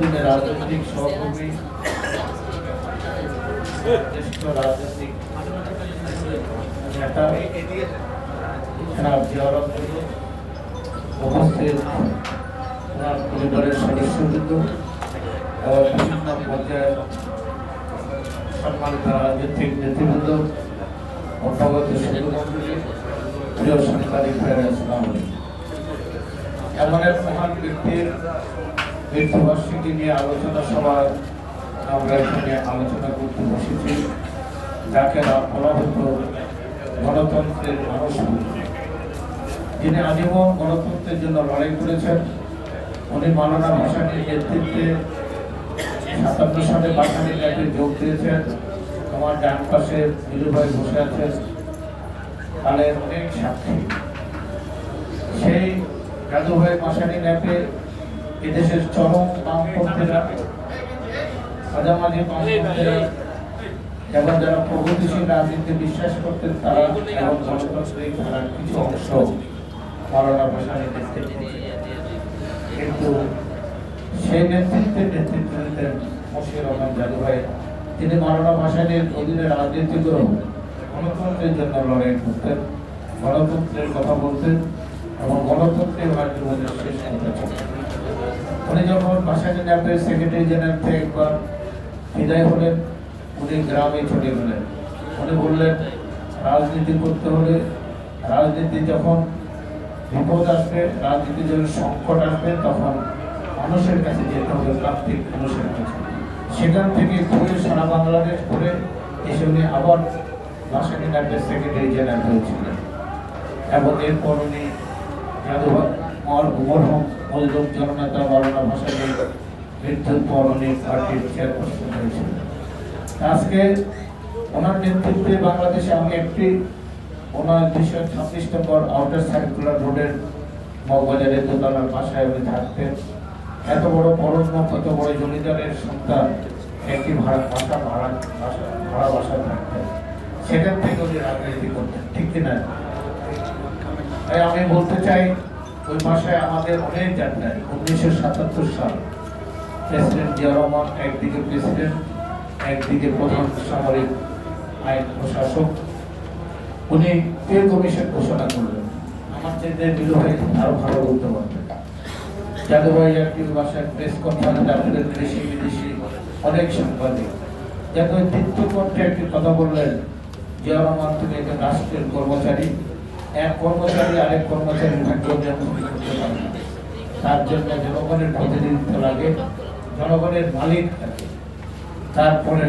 দীর্ঘদিনের রাজনৈতিক সহকর্মী রাজনৈতিক নেতা জনাব জিয়াউর উপস্থিত পরিবারের রাজনৈতিক এমন এক মহান ব্যক্তির মৃত্যুবার্ষিকী নিয়ে আলোচনা সভায় আমরা এখানে আলোচনা করতে বসেছি। যাকে বলা হতো গণতন্ত্রের মানুষ। যিনি আজীবন গণতন্ত্রের জন্য লড়াই করেছেন, উনি মালানা ভাসানির নেতৃত্বে সাতান্ন সালে ভাসানির ল্যাবে যোগ দিয়েছেন। আমার ডান পাশে নীলুভাই বসে আছেন। কালের অনেক সাক্ষী। সেই জাদুভাই মাসানি ল্যাবে এদেশের চরম বামপন্থীরা মাঝামাঝি বামপন্থীরা এবং যারা প্রগতিশীল রাজনীতি বিশ্বাস করতেন, তারা এবং গণতান্ত্রিক ধারার কিছু অংশ মালানা ভাসানির নেতৃত্বে কিন্তু সেই নেতৃত্বের নেতৃত্ব দিতেন মশির রহমান জাদু ভাই। তিনি মারানা ভাসানির অধীনে রাজনীতি করে গণতন্ত্রের জন্য লড়াই করতেন, গণতন্ত্রের কথা বলতেন এবং গণতন্ত্রের জীবনের শেষ কথা ছিল উনি যখন ভাসানি ন্যাপের সেক্রেটারি জেনারেল থেকে একবার বিদায় হলেন, উনি গ্রামে ছুটে গেলেন। উনি বললেন, রাজনীতি করতে হলে রাজনীতি যখন বিপদ আসবে রাজনীতি যখন সংকট আসবে, তখন মানুষের কাছে যেতে হবে, প্রান্তিক মানুষের কাছে। সেখান থেকে ঘুরে সারা বাংলাদেশ ঘুরে এসে উনি আবার ভাসানী নাট্যের সেক্রেটারি জেনারেল হয়েছিলেন। এবং এরপর উনি জাদুঘর মরহম মজলুম জননেতা মাওলানা ভাসানী মৃত্যুর পর উনি পার্টির চেয়ারপারসন হয়েছিলেন আজকে ওনার নেতৃত্বে বাংলাদেশে আমি একটি ওনার দুশো ছাব্বিশ নম্বর আউটার সার্কুলার রোডের মগবাজারে দোতলার বাসায় উনি থাকতেন এত বড় পরম কত বড় জমিদারের সন্তান একটি ভাড়া বাসা ভাড়া বাসা ভাড়া বাসা থাকতেন সেখান থেকে উনি রাজনীতি করতেন, ঠিক কিনা? তাই আমি বলতে চাই ওই ভাষায় আমাদের অনেক যাত্রা উনিশশো সাতাত্তর সাল প্রেসিডেন্ট জিয়া রহমান, একদিকে প্রেসিডেন্ট, একদিকে প্রধান সামরিক আইন প্রশাসক। উনি পে কমিশন ঘোষণা করলেন। আমার চেয়ে ভাই আরও ভালো বলতে পারবেন যাদুভাই একটি ভাষায় প্রেস কনফারেন্স আপনাদের দেশি, বিদেশি, অনেক সাংবাদিক। যাতে ওই তৃতীয়কণ্ঠে একটি কথা বললেন, জিয়া রহমান তুমি একজন রাষ্ট্রের কর্মচারী। এক কর্মচারী, আরেক কর্মচারীর ভাগ্য তার জন্য জনগণের প্রতিনিধিত্ব লাগে, জনগণের মালিক থাকে। তারপরে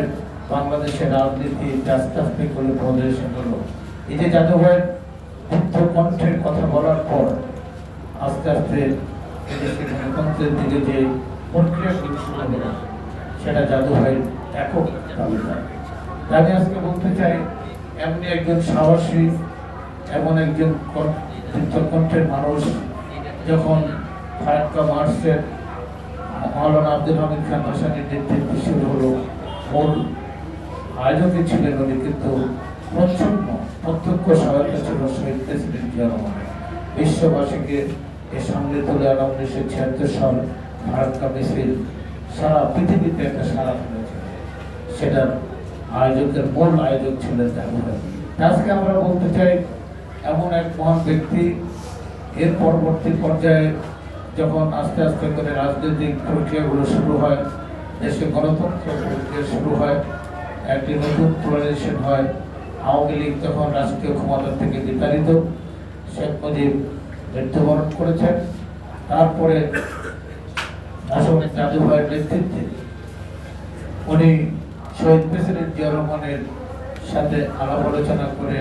বাংলাদেশের রাজনীতি আস্তে আস্তে করে প্রদেশে হলো। এই যে বুদ্ধ কণ্ঠের কথা বলার পর আস্তে আস্তে গণতন্ত্রের দিকে যে প্রক্রিয়া শুরু হলো, সেটা জাদু ভাই একক তালিকা। আমি আজকে বলতে চাই, এমনি একজন সাহসী এমন একজন কণ্ঠের মানুষ যখন ফারাক্কা মার্চের মাওলানা আব্দুল হামিদ খান ভাসানির নেতৃত্বে শুরু হলো মূল আয়োজকে ছিলেন উনি, কিন্তু প্রচ্ছন্ন প্রত্যক্ষ সহায়তা ছিল শহীদ প্রেসিডেন্ট জিয়া রহমানের বিশ্ববাসীকে এর সামনে তুলে আনা উনিশশো ছিয়াত্তর সাল ভারত কা মিছিল, সারা পৃথিবীতে একটা সারা ফেলেছে। সেটার আয়োজকের মূল আয়োজক ছিলেন জাহাঙ্গীর আজকে আমরা বলতে চাই এমন এক মহান ব্যক্তি। এর পরবর্তী পর্যায়ে যখন আস্তে আস্তে করে রাজনৈতিক প্রক্রিয়াগুলো শুরু হয়, দেশে গণতন্ত্র প্রক্রিয়া শুরু হয়, একটি নতুন প্লারেশন হয়, আওয়ামী লীগ যখন রাষ্ট্রীয় ক্ষমতা থেকে বিতাড়িত, শেখ মুজিব মৃত্যুবরণ করেছেন। তারপরে আসলে জাদু ভাইয়ের নেতৃত্বে উনি শহীদ প্রেসিডেন্ট জিয়া রহমানের সাথে আলাপ আলোচনা করে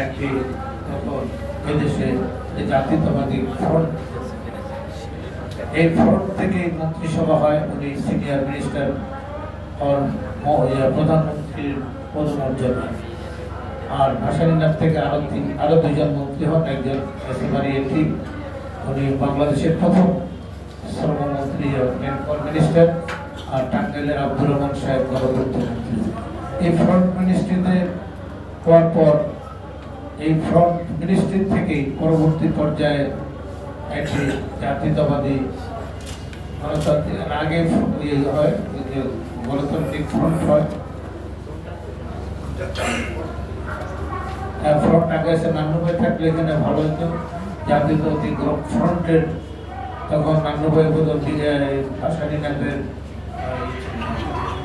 একটি তখন এদেশে জাতীয়তাবাদী ফ্রন্ট এই ফ্রন্ট থেকে মন্ত্রিসভা হয়। উনি সিনিয়র মিনিস্টার হন ইয়ে, প্রধানমন্ত্রীর পদমর্যাদা। আর ভাসানীনাথ থেকে আরও তিন আরও দুজন মন্ত্রী হন। একজন এসিমারি এটি উনি বাংলাদেশের প্রথম শ্রমমন্ত্রী মিনিস্টার আর টাঙ্গাইলের আব্দুর রহমান সাহেব গণপূর্ত মন্ত্রী। এই ফ্রন্ট মিনিস্ট্রিতে হওয়ার পর এই ফ্রন্ট মিনিস্ট্রি থেকেই পরবর্তী পর্যায়ে একটি জাতীয়তাবাদী গণতান্ত্রিক আগে ইয়ে হয়, যে গণতান্ত্রিক ফ্রন্ট হয়। ফ্রন্ট আগে এসে নান্নুভাই থাকলে এখানে ভালো হতো। জাতীয়তাবাদী ফ্রন্টের, তখন নান্নুভাই বদল ভাষানীনাথের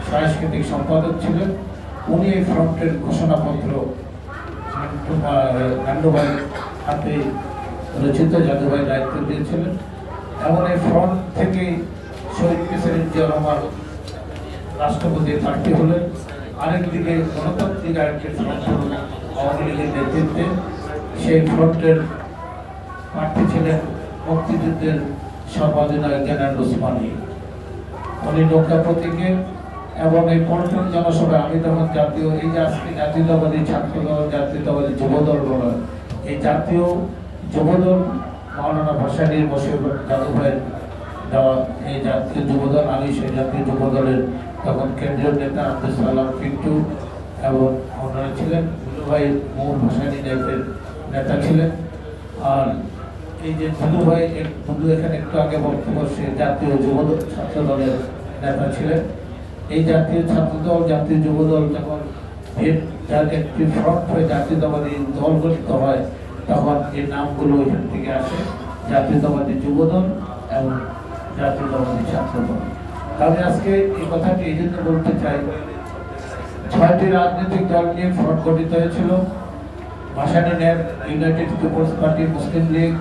সাংস্কৃতিক সম্পাদক ছিলেন। উনি এই ফ্রন্টের ঘোষণাপত্র নান্নুভাই হাতে রচিত জাদুভাই দায়িত্ব দিয়েছিলেন। এমন এই ফ্রন্ট থেকে শহীদ প্রেসিডেন্ট জিয়া রহমান রাষ্ট্রপতি প্রার্থী হলেন। আরেকদিকে গণতান্ত্রিক আরেকটি ফ্রন্ট হল আওয়ামী লীগের নেতৃত্বে সেই ফ্রন্টের প্রার্থী ছিলেন মুক্তিযুদ্ধের সর্বাধিনায়ক জেনারেল ওসমানী। উনি নৌকা প্রতীকে এবং এই পল্টন জনসভায় আমি তখন জাতীয়, এই যে আজকে জাতীয়তাবাদী ছাত্র দল জাতীয়তাবাদী যুবদল বলা এই জাতীয় যুবদল মাওলানা ভাসানির বসির জাদুভাইয়ের দেওয়া এই জাতীয় যুবদল, আমি সেই জাতীয় যুবদলের তখন কেন্দ্রীয় নেতা আব্দুল সালাম পিন্টু এবং ওনারা ছিলেন ভাই মূল ভাসানি টাইপের নেতা ছিলেন। আর এই যে দুলু ভাই দুলু এখানে একটু আগে বক্তব্য, সে জাতীয় যুবদল ছাত্র দলের নেতা ছিলেন। এই জাতীয় ছাত্রদল, জাতীয় যুবদল যখন যার একটি ফ্রন্ট হয়ে জাতীয়তাবাদী দল গঠিত হয়, তখন এই নামগুলো এখান থেকে আসে, জাতীয়তাবাদী যুবদল এবং জাতীয়তাবাদী ছাত্রদল। তাহলে আজকে এই কথাটি এই জন্য বলতে চাই, ছয়টি রাজনৈতিক দল নিয়ে ফ্রন্ট গঠিত হয়েছিল। Bhashani NAP United Peoples party, Muslim League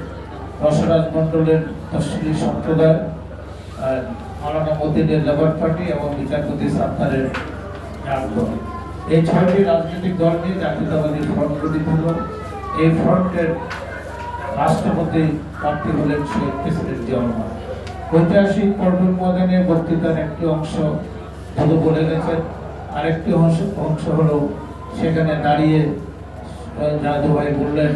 Rosoraj মন্ডলের তফসিলি সম্প্রদায় নিয়ে হলো। বক্তৃতার একটি অংশ শুধু বলে গেছেন আরেকটি অংশ অংশ হলো সেখানে দাঁড়িয়ে আহ, জাদু ভাই বললেন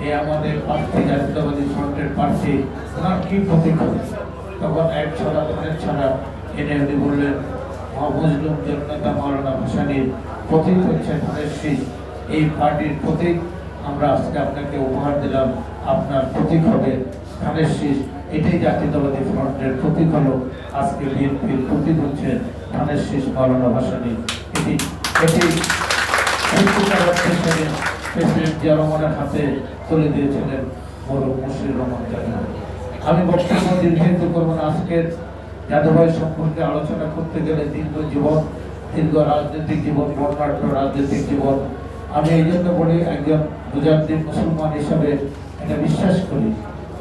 এই আমাদের প্রার্থী জাতীয়তাবাদী ফ্রন্টের প্রার্থী ওনার কি প্রতীক হবে? তখন এক ছড়া এক ছড়া এনে উনি বললেন মজলুম জনতা মাওলানা ভাসানির প্রতীক হচ্ছে ধানের এই পার্টির প্রতীক আমরা আজকে আপনাকে উপহার দিলাম, আপনার প্রতীক হবে ধানের এটাই জাতীয়তাবাদী ফ্রন্টের প্রতীক হলো আজকে বিএনপির প্রতীক হচ্ছে ধানের শীষ মাওলানা ভাসানি। এটি এটি প্রেসিডেন্ট জিয়া রহমানের হাতে তুলে দিয়েছিলেন মরুম মুশির রহমান জাদু আমি বক্তব্য দীর্ঘায়িত করব না, আজকের যাদুভাই সম্পর্কে আলোচনা করতে গেলে দীর্ঘ জীবন, দীর্ঘ রাজনৈতিক জীবন, বর্ণাঢ্য রাজনৈতিক জীবন। আমি এই জন্য বলি, একজন মুজাদ্দিন মুসলমান হিসাবে এটা বিশ্বাস করি।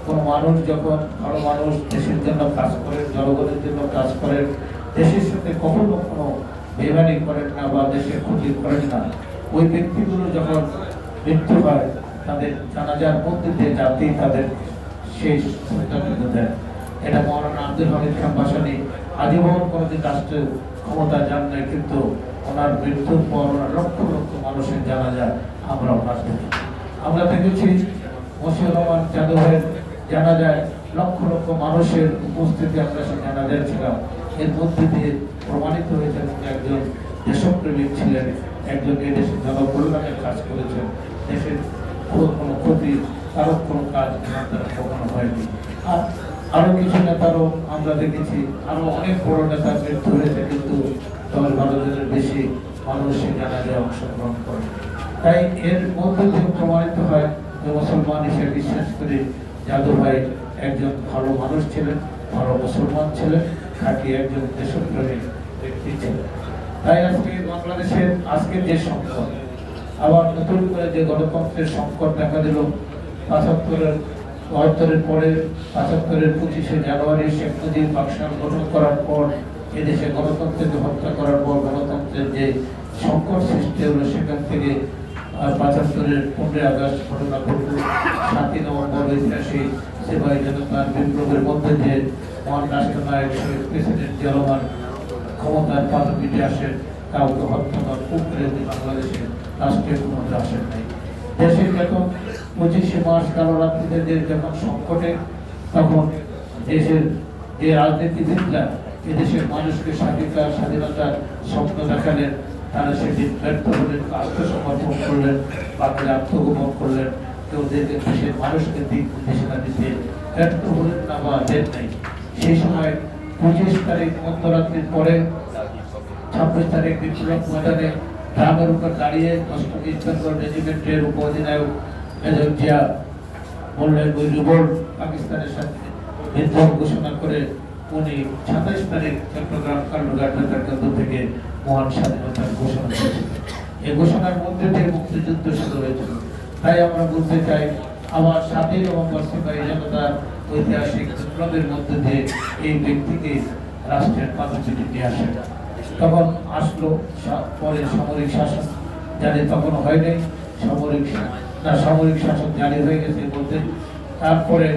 কোন মানুষ যখন ভালো মানুষ দেশের জন্য কাজ করেন, জনগণের জন্য কাজ করেন, দেশের সাথে কখনো কোনো বেমানি করেন না বা দেশের ক্ষতি করেন না। ওই ব্যক্তিগুলো যখন মৃত্যু হয়, তাদের জানাজার মধ্যে দিয়ে জাতি তাদের শেষ দেয় এটা মৌলানা আব্দুল হামিদ খান ভাসানি আজীবন কোনোদিন রাষ্ট্রের ক্ষমতা যান নাই, কিন্তু ওনার মৃত্যুর পর ওনার লক্ষ লক্ষ মানুষের জানাজা আমরা ওনার দেখি আমরা দেখেছি রহমান যাদবের জানা যায়, লক্ষ লক্ষ মানুষের উপস্থিতি আমরা সেই জানাজায় ছিলাম এর মধ্যে দিয়ে প্রমাণিত হয়েছেন উনি একজন দেশপ্রেমিক ছিলেন, একজন দেশের জনকল্যাণের কাজ করেছেন, দেশের কোনো ক্ষতি কারও কোনো কাজ ওনার দ্বারা কখনো হয়নি। আর আরও কিছু নেতারও আমরা দেখেছি, আরও অনেক বড় নেতার মৃত্যু হয়েছে কিন্তু দশ বারো জনের বেশি মানুষ জানাজায় অংশগ্রহণ করে। তাই এর মধ্যে থেকে প্রমাণিত হয়, যে মুসলমান হিসেবে বিশ্বাস করে যাদু ভাই একজন ভালো মানুষ ছিলেন, ভালো মুসলমান ছিলেন, খাঁটি একজন দেশপ্রেমিক ব্যক্তি ছিলেন। তাই আজকে বাংলাদেশের, আজকে যে সংকট, আবার নতুন করে যে গণতন্ত্রের সংকট দেখা দিল পঁচাত্তরের বাহাত্তরের পরে পঁচাত্তরের পঁচিশে জানুয়ারি শেখ মুজিব পাকিস্তান গঠন করার পর এদেশে গণতন্ত্রকে হত্যা করার পর গণতন্ত্রের যে সংকট সৃষ্টি হলো, সেখান থেকে পঁচাত্তরের পনেরোই আগস্ট ঘটনা ঘটল। সাতই নভেম্বর ঐতিহাসিক সেবাই জনতার বিপ্লবের মধ্যে যে মহান রাষ্ট্রনায়ক, শহীদ প্রেসিডেন্ট জলমান ক্ষমতার পাদপীঠে আসেন, কাউকে হত্যা করার উপরে বাংলাদেশের রাষ্ট্রীয় ক্ষমতা আসেন নাই। দেশের যখন পঁচিশে মার্চ কালো রাত্রিতে যে যখন সংকটে, তখন দেশের যে রাজনীতিবিদরা এদেশের মানুষকে স্বাধীনতা, স্বাধীনতার স্বপ্ন দেখালেন। তারা সেটি ব্যর্থ হলেন আত্মসমর্পণ করলেন বাকিরা আত্মগোপন করলেন। কেউ দেশের মানুষকে দিক নির্দেশনা দিতে ব্যর্থ হলেন না বা দেন নাই। সেই সময় পঁচিশ তারিখ মধ্যরাত্রির পরে, ছাব্বিশ তারিখ বিপ্লব ময়দানে গ্রামের উপর দাঁড়িয়ে ইস্ট বেঙ্গল রেজিমেন্টের উপ অধিনায়ক মেজর জিয়া ওই রিভোল্ট পাকিস্তানের সাথে বিদ্রোহ ঘোষণা করে উনি সাতাইশ তারিখ চট্টগ্রাম কান্ডঘাট কেন্দ্র থেকে মহান স্বাধীনতার ঘোষণা করেছিলেন এই ঘোষণার মধ্যে দিয়ে মুক্তিযুদ্ধ শুরু হয়েছিল তাই আমরা বলতে চাই, আমার স্বাধীন এবং বর্ষকারী জনতার ঐতিহাসিক বিপ্লবের মধ্যে দিয়ে এই ব্যক্তিকে রাষ্ট্রের পাদচিটি নিয়ে আসেন তখন আসলো পরে সামরিক শাসন। জারি তখন হয় নাই, সামরিক না সামরিক শাসন জারি হয়ে গেছে বলতে তারপরে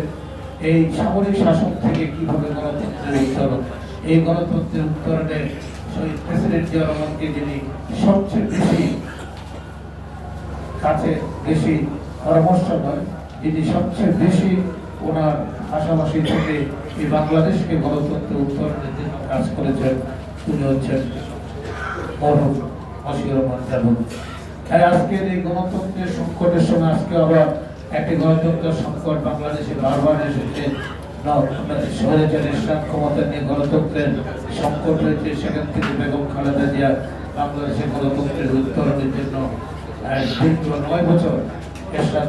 এই সামরিক শাসন থেকে কীভাবে গণতন্ত্রের উত্তরণ? এই গণতন্ত্রের উত্তরণে শহীদ প্রেসিডেন্ট জিয়া রহমানকে যিনি সবচেয়ে বেশি কাছে বেশি পরামর্শ নয় যিনি সবচেয়ে বেশি ওনার পাশাপাশি থেকে এই বাংলাদেশকে গণতন্ত্র উত্তরণের জন্য কাজ করেছেন, তিনি হচ্ছেন মরহুম মশিউর রহমান আজকের এই গণতন্ত্রের সংকটের সময় আজকে আবার একটি গণতন্ত্রের সংকট বাংলাদেশে বারবার এসেছে। গণতন্ত্রের নয় বছর এরশাদ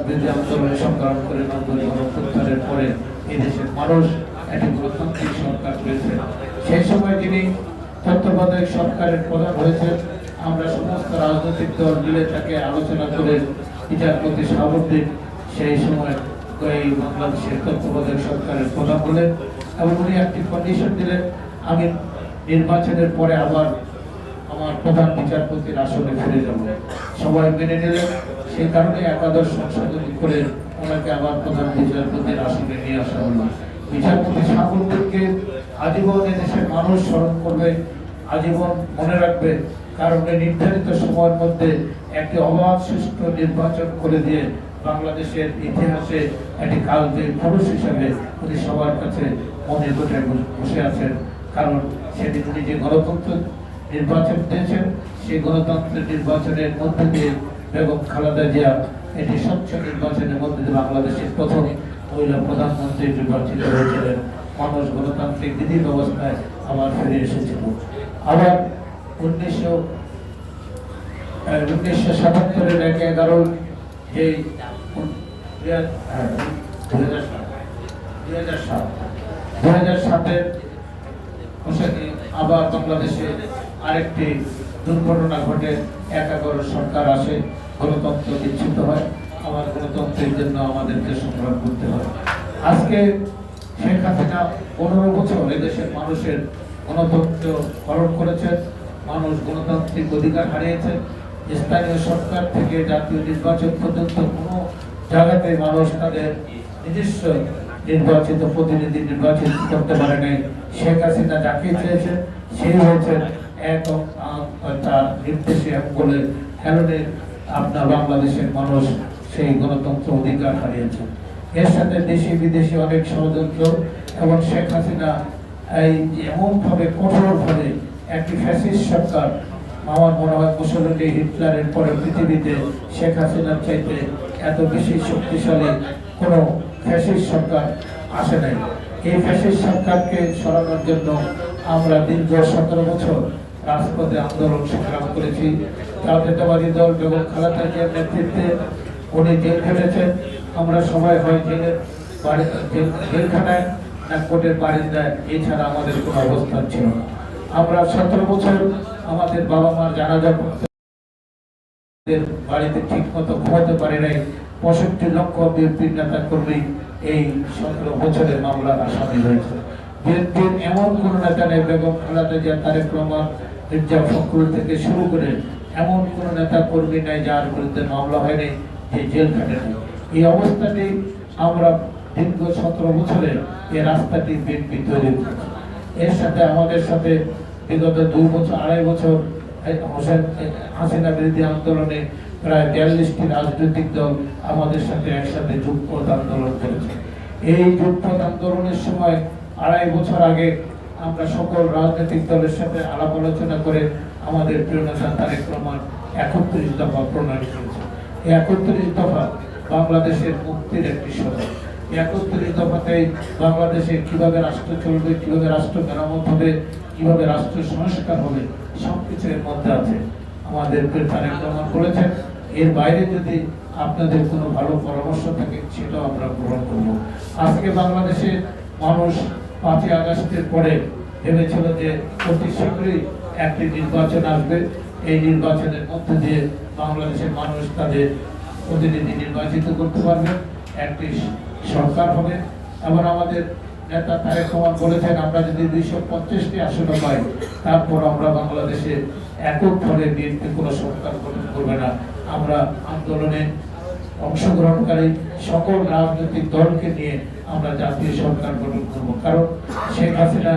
পরে এই দেশের মানুষ একটি গণতান্ত্রিক সরকার পেয়েছে। সেই সময় যিনি তত্ত্বাবধায়ক সরকারের প্রধান হয়েছে আমরা সমস্ত রাজনৈতিক দল মিলে তাকে আলোচনা করে বিচারপতি সাবুদ্দিন সেই সময় এই বাংলাদেশের তত্ত্বাবধায়ক সরকারের প্রধান হলেন এবং উনি একটি কন্ডিশন দিলেন, আমি নির্বাচনের পরে আবার আমার প্রধান বিচারপতির আসনে ফিরে যাব। সবাই মেনে নিলেন সেই কারণে একাদশ সংশোধনী করে ওনাকে আবার প্রধান বিচারপতির আসনে নিয়ে আসা হলো। বিচারপতি সাগরকে আজীবন দেশের মানুষ স্মরণ করবে, আজীবন মনে রাখবে কারণ নির্ধারিত সময়ের মধ্যে একটি অবাধ সুষ্ঠু নির্বাচন করে দিয়ে বাংলাদেশের ইতিহাসে একটি কালকে পুরুষ হিসাবে উনি সবার কাছে মনে কোঠে বসে আছেন। কারণ সেদিন উনি যে গণতন্ত্র নির্বাচন দিয়েছেন, সেই গণতন্ত্রের নির্বাচনের মধ্যে দিয়ে বেগম খালেদা জিয়া এটি স্বচ্ছ নির্বাচনের মধ্যে দিয়ে বাংলাদেশের প্রথম মহিলা প্রধানমন্ত্রী নির্বাচিত হয়েছিলেন। মানুষ গণতান্ত্রিক বিধি ব্যবস্থায় আবার ফিরে এসেছিল। আবার উনিশশো উনিশশো সাতাত্তরের হ্যাঁ, সাত। দুই হাজার সাতের আবার বাংলাদেশে আরেকটি দুর্ঘটনা ঘটে। এক এগারো সরকার আসে গণতন্ত্র বিচ্ছিন্ন হয়। আমার গণতন্ত্রের জন্য আমাদেরকে সংগ্রাম করতে হয়। আজকে শেখ হাসিনা পনেরো বছর এদেশের মানুষের গণতন্ত্র হরণ করেছেন। মানুষ গণতান্ত্রিক অধিকার হারিয়েছেন স্থানীয় সরকার থেকে জাতীয় নির্বাচন পর্যন্ত কোনো জায়গাতে মানুষ তাদের নিজস্ব নির্বাচিত প্রতিনিধি নির্বাচিত করতে পারে নাই। শেখ হাসিনা যাকে চেয়েছেন সেই হয়েছেন এক তার নির্দেশে এক বলে হেলনে আপনার বাংলাদেশের মানুষ সেই গণতন্ত্র অধিকার হারিয়েছেন এর সাথে দেশি বিদেশি অনেক ষড়যন্ত্র, এবং শেখ হাসিনা এই এমন ভাবে কঠোর ভাবে একটি ফ্যাসিস্ট সরকার। আমার মনে হয় হিটলারের পরে পৃথিবীতে শেখ হাসিনার চাইতে এত বেশি শক্তিশালী কোনো ফ্যাসিস্ট সরকার আসে নাই। এই ফ্যাসিস্ট সরকারকে সরানোর জন্য আমরা দীর্ঘ সতেরো বছর রাজপথে আন্দোলন সংগ্রাম করেছি। জাতীয়তাবাদী দল বেগম খালেদা জিয়ার নেতৃত্বে উনি জেল খেটেছেন। আমরা সবাই হয় জেলের বাড়ি জেল- জেলখানায় না কোর্টের এছাড়া আমাদের কোনো অবস্থান ছিল না। আমরা সতেরো বছর আমাদের বাবা মার জানাজা করতে বাড়িতে ঠিক মতো ঘুমাতে পারে নাই। পঁয়ষট্টি লক্ষ বিএনপির নেতা কর্মী এই সতেরো বছরের মামলার আসামি হয়েছে। বিএনপির এমন কোন নেতা নেই বেগম খালেদা জিয়া তারেক রহমান, মির্জা ফখরুল থেকে শুরু করে এমন কোন নেতা কর্মী নাই যার বিরুদ্ধে মামলা হয়নি, যে জেল খাটেনি এই অবস্থাতেই আমরা দীর্ঘ সতেরো বছরে এই রাস্তাটি বিএনপি তৈরি এর সাথে আমাদের সাথে বিগত দুই বছর, আড়াই বছর হোসেন হাসিনা বিরোধী আন্দোলনে প্রায় বিয়াল্লিশটি রাজনৈতিক দল আমাদের সাথে একসাথে যুগপথ আন্দোলন করেছে। এই যুগপথ আন্দোলনের সময় আড়াই বছর আগে আমরা সকল রাজনৈতিক দলের সাথে আলাপ আলোচনা করে আমাদের প্রিয় নেতা তারেক একত্রিশ দফা প্রণয়ন করেছে। একত্রিশ দফা বাংলাদেশের মুক্তির একটি সময় একত্রিশ দফাতে বাংলাদেশে কীভাবে রাষ্ট্র চলবে, কীভাবে রাষ্ট্র মেরামত হবে কীভাবে রাষ্ট্র সংস্কার হবে সবকিছু এর মধ্যে আছে। আমাদের রহমান এর বাইরে যদি আপনাদের কোনো ভালো পরামর্শ থাকে, সেটাও আমরা গ্রহণ করব। আজকে বাংলাদেশে মানুষ পাঁচই আগস্টের পরে ভেবেছিল যে অতি শীঘ্রই একটি নির্বাচন আসবে। এই নির্বাচনের মধ্যে দিয়ে বাংলাদেশের মানুষ তাদের প্রতিনিধি নির্বাচিত করতে পারবে। একটি সরকার হবে। এবং আমাদের নেতা তারেক রহমান বলেছেন, আমরা যদি দুইশো পঞ্চাশটি আসন পাই, তারপর আমরা বাংলাদেশে এককভাবে বিএনপি কোনো সরকার গঠন করবে না। আমরা আন্দোলনে অংশগ্রহণকারী সকল রাজনৈতিক দলকে নিয়ে আমরা জাতীয় সরকার গঠন করব। কারণ শেখ হাসিনা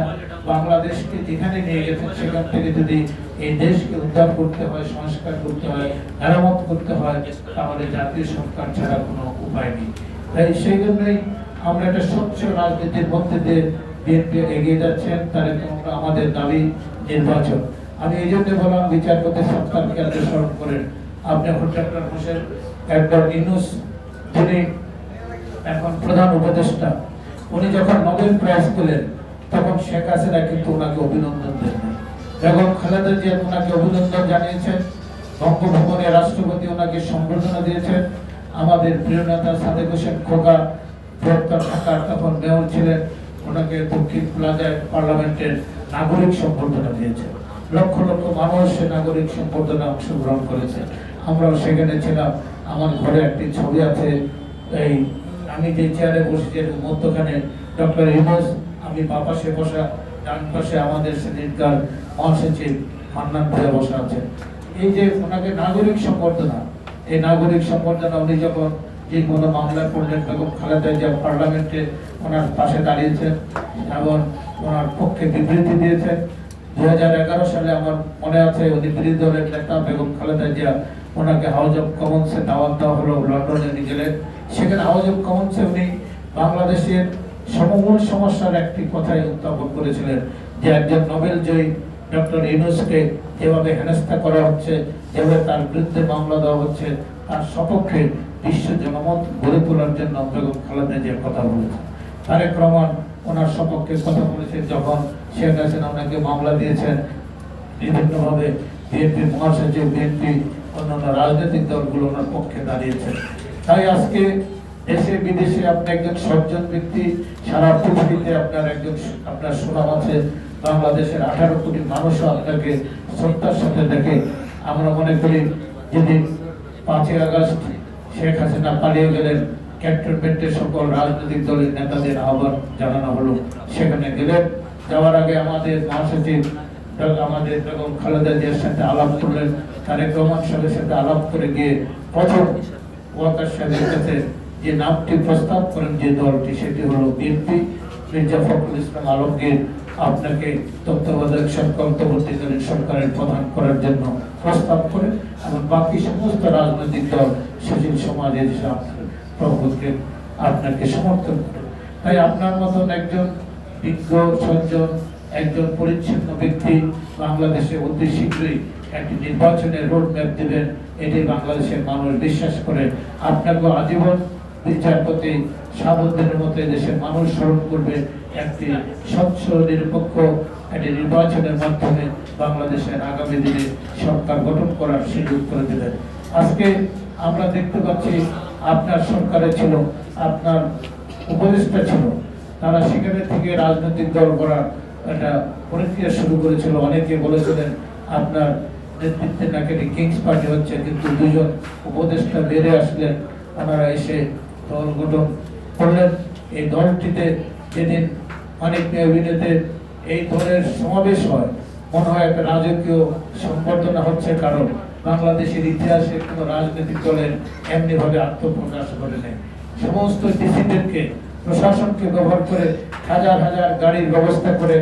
বাংলাদেশকে যেখানে নিয়ে গেছেন, সেখান থেকে যদি এই দেশকে উদ্ধার করতে হয়, সংস্কার করতে হয়, মেরামত করতে হয়, তাহলে জাতীয় সরকার ছাড়া কোনো উপায় নেই। তাই সেই জন্যই আমরা একটা স্বচ্ছ রাজনীতির মধ্যে দিয়ে বিএনপি এগিয়ে যাচ্ছেন, তার তোমরা আমাদের দাবি নির্বাচন। আমি এই জন্য বললাম বিচারপতি সরকারকে আপনি স্মরণ করেন আপনি ডক্টর হোসেন একবার ইনুস যিনি এখন প্রধান উপদেষ্টা, উনি যখন নোবেল প্রাইজ পেলেন, তখন শেখ হাসিনা কিন্তু ওনাকে অভিনন্দন দেন বেগম খালেদা জিয়া ওনাকে অভিনন্দন জানিয়েছেন, বঙ্গভবনে রাষ্ট্রপতি ওনাকে সম্বর্ধনা দিয়েছেন। আমাদের প্রিয় নেতা সাদেক হোসেন খোকা বৃহত্তর ঢাকার তখন মেয়র ছিলেন ওনাকে দক্ষিণ প্লাজায় পার্লামেন্টের নাগরিক সম্বর্ধনা দিয়েছেন লক্ষ লক্ষ মানুষ সে নাগরিক সম্বর্ধনা অংশগ্রহণ করেছে। আমরাও সেখানে ছিলাম। আমার ঘরে একটি ছবি আছে। এই আমি যে চেয়ারে বসেছি এর মধ্যখানে ডক্টর ইউনুস, আমি বা পাশে বসা, ডান পাশে আমাদের সিনিয়র মহাসচিব মান্নান ভাইয়া বসা আছে এই যে ওনাকে নাগরিক সম্বর্ধনা এই নাগরিক সম্বর্ধনা উনি যখন যে কোনো মামলা করলেন বেগম খালেদা জিয়া পার্লামেন্টে ওনার পাশে দাঁড়িয়েছেন এবং ওনার পক্ষে বিবৃতি দিয়েছেন। দুই হাজার এগারো সালে আমার মনে আছে, উনি বিরোধী দলের নেতা বেগম খালেদা জিয়া, ওনাকে হাউস অফ কমন্সে দাওয়াত দেওয়া হলো, লন্ডনে নিয়ে গেলেন। সেখানে হাউস অফ কমন্সে উনি বাংলাদেশের সমমূল সমস্যার একটি কথাই উত্থাপন করেছিলেন, যে একজন নোবেল জয়ী ডক্টর ইউনুসকে যেভাবে হেনস্থা করা হচ্ছে, যেভাবে তার বিরুদ্ধে মামলা দেওয়া হচ্ছে, তার সপক্ষে বিশ্ব জনমত গড়ে তোলার জন্য বেগম খালেদা জিয়া কথা বলেছেন তারেক রহমান ওনার সপক্ষে কথা বলেছেন যখন শেখ হাসিনা ওনাকে মামলা দিয়েছেন, বিভিন্নভাবে বিএনপি মহাসচিব বিএনপি অন্যান্য রাজনৈতিক দলগুলো ওনার পক্ষে দাঁড়িয়েছেন। তাই আজকে দেশে, বিদেশে আপনি একজন সজ্জন ব্যক্তি, সারা পৃথিবীতে আপনার একজন, আপনার সুনাম আছে। বাংলাদেশের আঠারো কোটি মানুষও আপনাকে শ্রদ্ধার সাথে দেখে। আমরা মনে করি, যেদিন পাঁচই আগস্ট শেখ হাসিনা পালিয়ে গেলেন ক্যান্টনমেন্টের সকল রাজনৈতিক দলের নেতাদের আহ্বান জানানো হলো। সেখানে গেলেন যাওয়ার আগে আমাদের মহাসচিব আমাদের বেগম খালেদা জিয়ার সাথে আলাপ করলেন। তারেক রহমান সাহেবের সাথে আলাপ করে গিয়ে প্রথম ওয়াকার সাহেবের কাছে যে নামটি প্রস্তাব করেন যে দলটি, সেটি হলো বিএনপি। মির্জা ফখরুল ইসলাম আলমগীর আপনাকে তত্ত্বাবধায়ক সরকার অন্তর্বর্তীকালীন সরকারের প্রধান করার জন্য প্রস্তাব করে এবং বাকি সমস্ত রাজনৈতিক দল সুশীল সমাজের প্রভুকে আপনাকে সমর্থন করে। তাই আপনার মতন একজন বিজ্ঞ, সজ্জন, একজন পরিচ্ছন্ন ব্যক্তি বাংলাদেশে অতি শীঘ্রই একটি নির্বাচনের রোড ম্যাপ দেবেন এটি বাংলাদেশের মানুষ বিশ্বাস করে। আপনাকে আজীবন বিচারপতি সাবধানের মতো দেশের মানুষ স্মরণ করবে, একটি স্বচ্ছ, নিরপেক্ষ একটি নির্বাচনের মাধ্যমে বাংলাদেশের আগামী দিনে সরকার গঠন করার সুযোগ করে দেবেন আজকে আমরা দেখতে পাচ্ছি আপনার সরকারে ছিল, আপনার উপদেষ্টা ছিল। তারা সেখানে থেকে রাজনৈতিক দল করার একটা প্রক্রিয়া শুরু করেছিল। অনেকে বলেছিলেন আপনার নেতৃত্বে নাকি কিংস পার্টি হচ্ছে, কিন্তু দুজন উপদেষ্টা বেড়ে আসলেন। ওনারা এসে দল গঠন করলেন। এই দলটিতে যেদিন অনেক অভিনেতে এই দলের সমাবেশ হয়। মনে হয় একটা রাজকীয় সম্বর্ধনা হচ্ছে কারণ বাংলাদেশের ইতিহাসে কোনো রাজনৈতিক দলের এমনি ভাবে আত্মপ্রকাশ করে নেই। সমস্ত ডিসিদেরকে প্রশাসনকে ব্যবহার করে হাজার হাজার গাড়ির ব্যবস্থা করে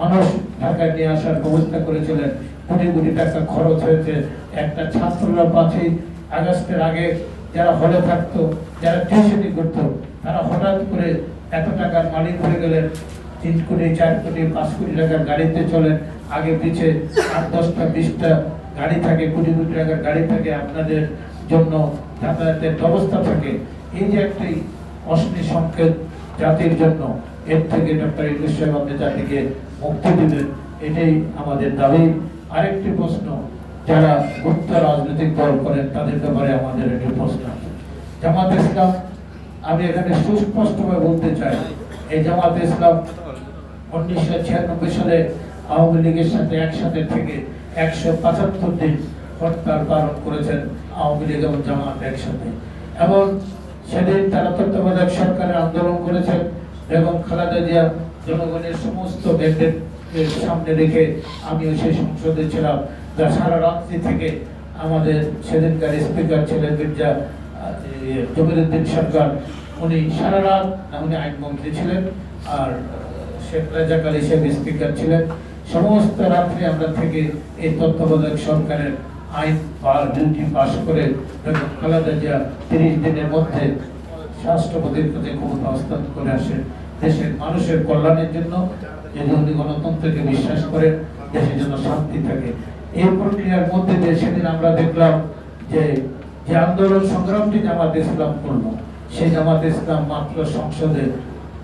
মানুষ ঢাকায় নিয়ে আসার ব্যবস্থা করেছিলেন। কোটি কোটি টাকা খরচ হয়েছে। একটা ছাত্ররা পাঁচই আগস্টের আগে যারা হলে থাকতো, যারা টিউশনি করতো, তারা হঠাৎ করে এত টাকার মালিক হয়ে গেলেন। তিন কোটি, চার কোটি, পাঁচ কোটি টাকার গাড়িতে চলেন। আগে পিছে আট দশটা, বিশটা গাড়ি থাকে, কোটি কোটি টাকার গাড়ি থাকে, আপনাদের জন্য যাতায়াতের ব্যবস্থা থাকে। এই যে একটি অশ্লীল সংকেত জাতির জন্য, এর থেকে ডক্টর ইংলিশ সাহেব জাতিকে মুক্তি দিবেন, এটাই আমাদের দাবি। আরেকটি প্রশ্ন, যারা গুপ্ত রাজনৈতিক দল করেন, তাদের ব্যাপারে আমাদের একটি প্রশ্ন। জামাত ইসলাম, আমি এখানে সুস্পষ্টভাবে বলতে চাই, এই জামাত ইসলাম উনিশশো ছিয়ানব্বই সালে আওয়ামী লীগের সাথে একসাথে থেকে একশো পঁচাত্তর দিন হরতাল পালন করেছেন আওয়ামী লীগ এবং জামাত একসাথে। এবং সেদিন তারা তত্ত্বাবধায়ক সরকারের আন্দোলন করেছেন এবং খালেদা জিয়া জনগণের সমস্ত ম্যান্ডেট সামনে রেখে আমিও সেই সংসদে ছিলাম, যা সারা রাত্রি থেকে আমাদের সেদিনকার স্পিকার ছিলেন মির্জা জমিরুদ্দিন সরকার। উনি সারা রাত উনি আইনমন্ত্রী ছিলেন, আর শেখ সাহেব স্পিকার ছিলেন। সমস্ত আমরা থেকে এই তত্ত্বাবধায়ক সরকারের আইন পাশ করে খালেদা জিয়া তিরিশ দিনের মধ্যে রাষ্ট্রপতির ক্ষমতা হস্তান্তর করে আসেন দেশের মানুষের কল্যাণের জন্য যদি উনি গণতন্ত্রকে বিশ্বাস করেন দেশের জন্য শান্তি থাকে। এই প্রক্রিয়ার মধ্যে দিয়ে সেদিন আমরা দেখলাম যে যে আন্দোলন সংগ্রামটি জামাত ইসলাম করল। সেই জামাত ইসলাম মাত্র সংসদে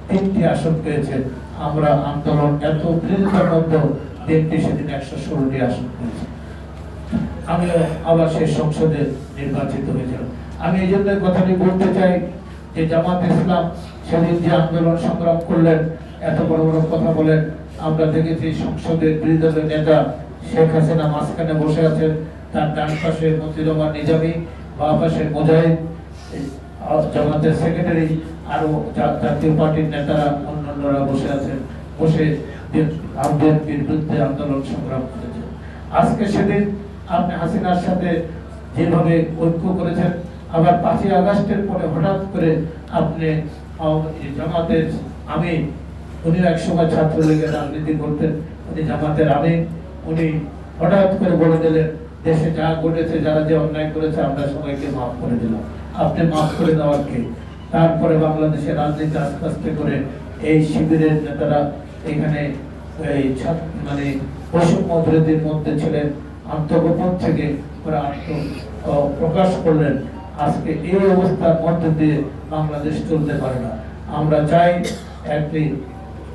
তিনটি আসন পেয়েছে। আমরা আন্দোলন এত বিরোধিতার মধ্যে বিএনপি সেদিন একশো ষোলোটি আসন পেয়েছে। আমিও আবার সেই সংসদে নির্বাচিত হয়েছিলাম। আমি এই জন্য কথাটি বলতে চাই যে জামাত ইসলাম সেদিন যে আন্দোলন সংগ্রাম করলেন, এত বড় বড় কথা বলেন, আমরা দেখেছি সংসদের বিরোধী দলের নেতা শেখ হাসিনা মাঝখানে বসে আছেন, তার ডান পাশে মতিউর রহমান নিজামী, বা পাশে মুজাহিদ জামাতের সেক্রেটারি, আরও জা- জাতীয় পার্টির নেতারা অন্যান্যরা বসে আছেন, বসে বিএনপির বিরুদ্ধে আন্দোলন সংগ্রাম করেছেন। আজকে সেদিন আপনি হাসিনার সাথে যেভাবে ঐক্য করেছেন, আবার পাঁচই আগস্টের পরে হঠাৎ করে আপনি জামাতের আমি, উনি এক সময় ছাত্রলীগের রাজনীতি করতেন, উনি জামাতের আমি, উনি হঠাৎ করে বলে দিলেন, দেশে যা ঘটেছে, যারা যে অন্যায় করেছে, আমরা সবাইকে মাফ করে দিলাম। আপনি মাফ করে দেওয়ার কে? তারপরে বাংলাদেশের রাজনীতি আস্তে আস্তে করে এই শিবিরের নেতারা এখানে মানে বৈষম্য বিরোধীর মধ্যে ছিলেন, আত্মগোপন থেকে প্রকাশ করলেন। আজকে এই অবস্থার মধ্যে দিয়ে বাংলাদেশ চলতে পারে না। আমরা চাই একটি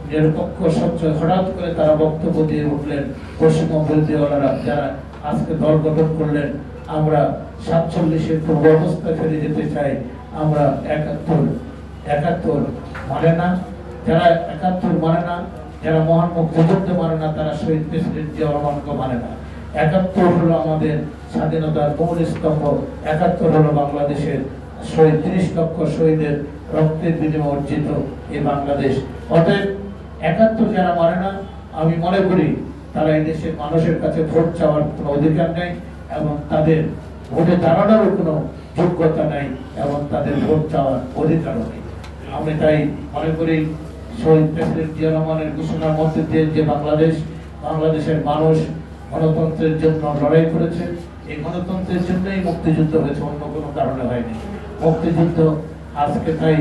নিরপেক্ষ, স্বচ্ছ, হঠাৎ করে তারা বক্তব্য দিয়ে উঠলেন পশ্চিম বিরোধী ওনারা যারা আজকে দল গঠন করলেন, আমরা সাতচল্লিশের পূর্ব অবস্থা ফিরে যেতে চাই। আমরা একাত্তর একাত্তর মানে না যারা একাত্তর মানে না, যারা মহান মুক্তিযুদ্ধ মানে না, তারা শহীদ প্রেসিডেন্ট জিয়া রহমানকে মানে না। একাত্তর হলো আমাদের স্বাধীনতার মূল স্তম্ভ, একাত্তর হলো বাংলাদেশের শহীদ, তিরিশ লক্ষ শহীদের রক্তের বিনিময়ে অর্জিত এই বাংলাদেশ। অতএব একাত্তর যারা মানে না, আমি মনে করি তারা এই দেশের মানুষের কাছে ভোট চাওয়ার কোনো অধিকার নেই এবং তাদের ভোটে দাঁড়ানোরও কোনো যোগ্যতা নাই এবং তাদের ভোট চাওয়ার অধিকারও নেই। আমি তাই মনে করি শহীদ প্রেসিডেন্ট জিয়া রহমানের ঘোষণার মধ্যে দিয়ে যে বাংলাদেশ, বাংলাদেশের মানুষ গণতন্ত্রের জন্য লড়াই করেছে, এই গণতন্ত্রের জন্যই মুক্তিযুদ্ধ হয়েছে, অন্য কোনো কারণে হয়নি। মুক্তিযুদ্ধ আজকে তাই,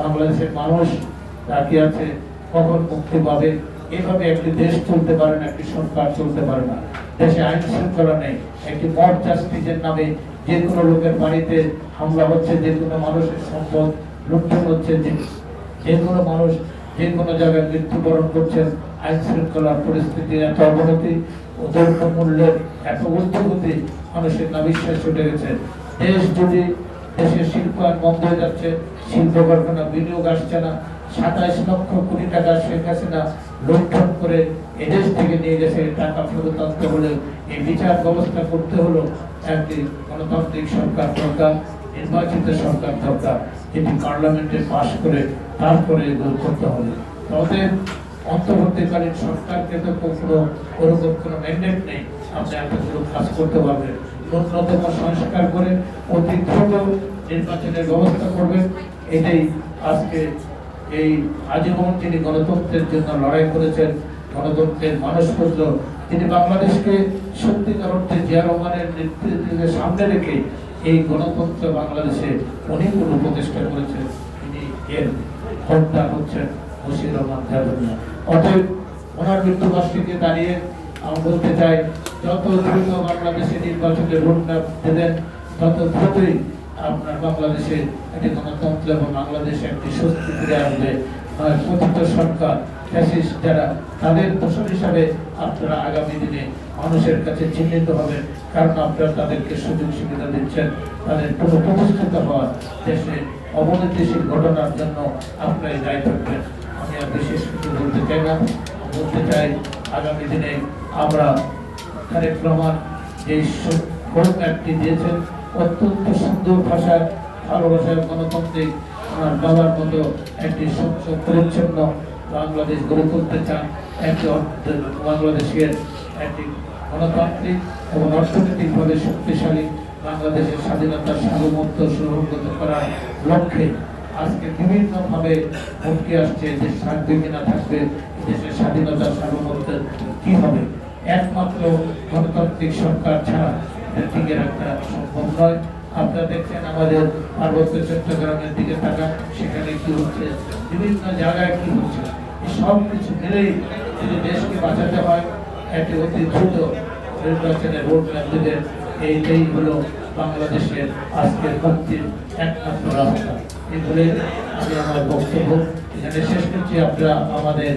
বাংলাদেশের মানুষ তাকিয়ে আছে, কখন মুক্তি পাবে? এভাবে একটি দেশ চলতে পারে না, একটি সরকার চলতে পারে না। দেশে আইন শৃঙ্খলা নেই, একটি মত জাস্টিসের নামে যে কোনো লোকের বাড়িতে হামলা হচ্ছে যে কোনো মানুষের সম্পদ লুণ্ঠন হচ্ছে, যে কোনো মানুষ যে কোনো জায়গায় মৃত্যুবরণ করছেন, আইন শৃঙ্খলার পরিস্থিতির এত অবনতি ও দ্রব্য মূল্যের এত ঊর্ধ্বগতি, মানুষের নাবিশ্বাস ছুটে গেছে। দেশ যদি দেশের শিল্পায়ন বন্ধ হয়ে যাচ্ছে, শিল্প কারখানা বিনিয়োগ আসছে না সাতাইশ লক্ষ কোটি টাকা শেখ হাসিনা লুণ্ঠন করে এদেশ থেকে নিয়ে গেছে, টাকা ফেরত আনতে হলে এই বিচার ব্যবস্থা করতে হলো একটি গণতান্ত্রিক সরকার দরকার, নির্বাচিত সরকার দরকার, যেটি পার্লামেন্টে পাশ করে তারপরে এগুলো করতে হবে। তবে অন্তর্বর্তীকালীন সরকারকে তো কোনো ওরকম কোনো ম্যান্ডেট নেই। আপনি এতগুলো কাজ করতে পারবেন। ন্যূনতম সংস্কার করে অতি দ্রুত নির্বাচনের ব্যবস্থা করবেন। এটাই আজকে এই আজীবন তিনি গণতন্ত্রের জন্য লড়াই করেছেন, গণতন্ত্রের মানুষ করল তিনি বাংলাদেশকে সত্যিকার অর্থে জিয়া রহমানের নেতৃত্বের সামনে রেখে এই গণতন্ত্র বাংলাদেশে অনেকগুলো প্রতিষ্ঠা করেছেন। তিনি এর কর্তা হচ্ছেন মুশির রহমান দেবরিয়া অতএব ওনার মৃত্যুবার্ষিকী দাঁড়িয়ে আমি বলতে চাই, যত দ্রুত বাংলাদেশে নির্বাচনের রোডম্যাপ দেবেন, তত দ্রুতই আপনার বাংলাদেশে একটি গণতন্ত্র এবং বাংলাদেশে একটি স্বস্তি ফিরে আসবে। আর কথিত সরকার ফ্যাসিস্ট যারা তাদের দোষর হিসাবে আপনারা আগামী দিনে মানুষের কাছে চিহ্নিত হবেন, কারণ আপনারা তাদেরকে সুযোগ সুবিধা দিচ্ছেন। তাদের পুনঃপ্রতিষ্ঠিত হওয়ার দেশে অবনতিশীল ঘটনার জন্য আপনারাই দায়ী থাকবেন আমি আর বিশেষ কিছু বলতে চাই না। বলতে চাই, আগামী দিনে আমরা তারেক রহমান এই রোডম্যাপটি দিয়েছেন, অত্যন্ত সুন্দর ভাষার ভালোবাসার গণতান্ত্রিক আমার বাবার মতো একটি স্বচ্ছ, পরিচ্ছন্ন বাংলাদেশ গড়ে তুলতে চান একটি বাংলাদেশের একটি গণতান্ত্রিক এবং অর্থনৈতিকভাবে শক্তিশালী বাংলাদেশের স্বাধীনতার সার্বভৌমত্ব সুরক্ষিত করার লক্ষ্যে আজকে বিভিন্নভাবে হুমকি আসছে যে থাকবে কিনা থাকবে, দেশের স্বাধীনতা সার্বভৌমত্ব কি হবে? একমাত্র গণতান্ত্রিক সরকার ছাড়া টিকে রাখা সম্ভব নয়। আপনারা দেখছেন আমাদের পার্বত্য চট্টগ্রামের দিকে থাকা সেখানে কি হচ্ছে? বিভিন্ন জায়গায় কি হচ্ছে? সব কিছু মিলেই যদি দেশকে বাঁচাতে হয়, একটি অতি দ্রুত নির্বাচনের রোড ম্যাপ দেবেন এইটাই হলো বাংলাদেশের আজকের মুক্তির একমাত্র রাস্তা। এই বলে আমি আমার বক্তব্য এখানে শেষ করছি। আপনারা আমাদের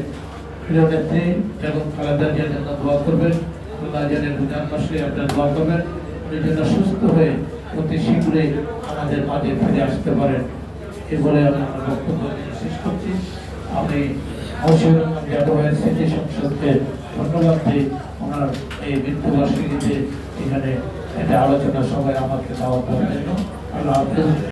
প্রিয় নেত্রী এবং খালেদা জিয়ার জন্য দোয়া করবেন। খোলা জানের বুঝান মাসে আপনারা দোয়া করবেন। উনি যেন সুস্থ হয়ে অতি শীঘ্রই আমাদের মাঝে ফিরে আসতে পারেন। এ বলে আমি আমার বক্তব্য শেষ করছি। আমি রহমান যাদবের স্মৃতি সংসদকে ধন্যবাদ মৃত্যুবার্ষিকীতে এখানে একটা আলোচনা সবাই আমাকে দাওয়াত করার জন্য